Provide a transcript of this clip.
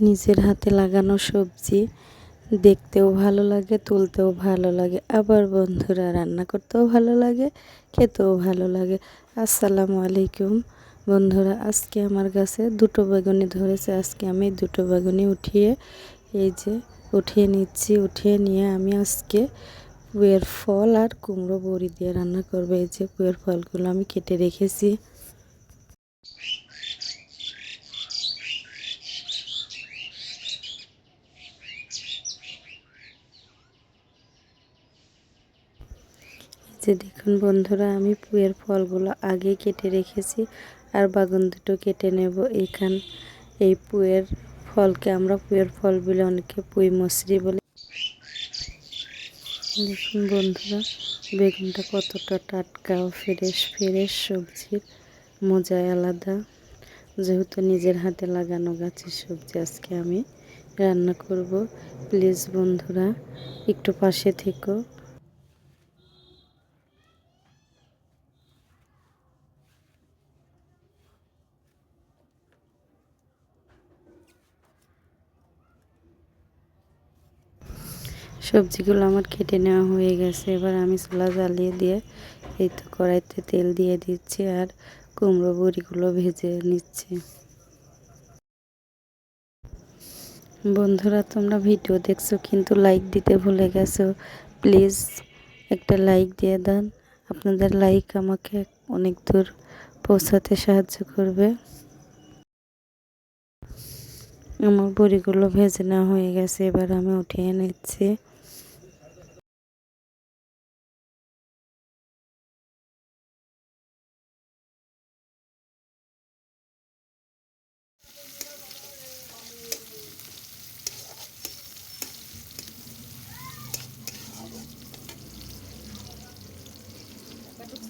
নিজের হাতে লাগানো সবজি দেখতেও ভালো লাগে, তুলতেও ভালো লাগে। আবার বন্ধুরা, রান্না করতেও ভালো লাগে, খেতেও ভালো লাগে। আসসালামু আলাইকুম। বন্ধুরা, আজকে আমার কাছে দুটো বেগুনি ধরেছে। আজকে আমি দুটো বেগুনি উঠিয়ে, এই যে উঠিয়ে নিচ্ছি, উঠিয়ে নিয়ে আমি আজকে পুয়ের ফল আর কুমড়ো বড়ি দিয়ে রান্না করব। এই যে পুয়ের ফলগুলো আমি কেটে রেখেছি। যে দেখুন বন্ধুরা, আমি পুয়ের ফলগুলো আগে কেটে রেখেছি আর বাগুন দুটো কেটে নেব এইখান এই পুয়ের ফলকে আমরা পুয়ের ফল বলে অনেকে পুই মশরি বলে। দেখুন বন্ধুরা, বেগুনটা কতটা টাটকা ও ফ্রেশ ফ্রেশ সবজির মজাই আলাদা। যেহেতু নিজের হাতে লাগানো গাছের সবজি আজকে আমি রান্না করব। প্লিজ বন্ধুরা, একটু পাশে থেকো। সবজিগুলো আমার কেটে নেওয়া হয়ে গেছে। এবার আমি চুলা জ্বালিয়ে দিয়ে এই তো কড়াইতে তেল দিয়ে দিচ্ছি আর কুমড়ো বড়িগুলো ভেজে নিচ্ছি। বন্ধুরা, তোমরা ভিডিও দেখছ কিন্তু লাইক দিতে ভুলে গেছো প্লিজ একটা লাইক দিয়ে দেন আপনাদের লাইক আমাকে অনেক দূর পৌঁছাতে সাহায্য করবে। আমার বড়িগুলো ভেজে নেওয়া হয়ে গেছে, এবার আমি উঠিয়ে নিচ্ছি।